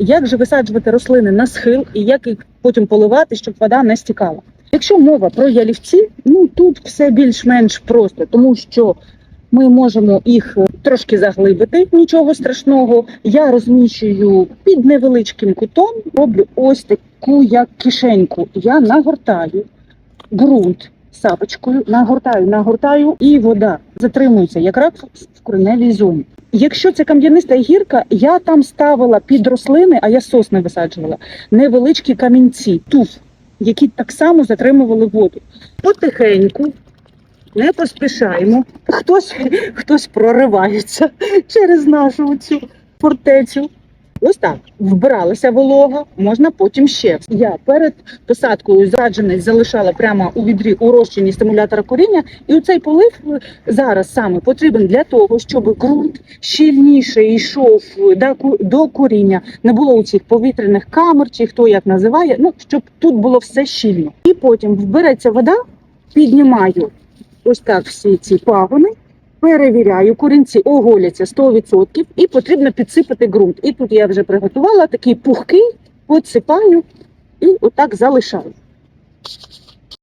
як же висаджувати рослини на схил і як їх потім поливати, щоб вода не стікала. Якщо мова про ялівці, ну тут все більш-менш просто, тому що ми можемо їх е, трошки заглибити, нічого страшного. Я розміщую під невеличким кутом, роблю ось таку як кишеньку. Я нагортаю ґрунт сапочкою, нагортаю, нагортаю, і вода затримується якраз в кореневій зоні. Якщо це кам'яниста гірка, я там ставила під рослини, а я сосни висаджувала, невеличкі камінці, туф, які так само затримували воду. Потихеньку, не поспішаємо. Хтось, хтось проривається через нашу цю фортецю. Ось так вбиралася волога, можна потім ще. Я перед посадкою зраджений залишала прямо у відрі у стимулятора коріння, і оцей полив зараз саме потрібен для того, щоб ґрунт щільніше йшов до коріння, не було у цих повітряних камер, чи хто як називає. Ну щоб тут було все щільно. І потім вбереться вода, піднімаю ось так всі ці пагони. Перевіряю, корінці оголяться 100% і потрібно підсипати ґрунт. І тут я вже приготувала такий пухкий, посипаю і отак залишаю.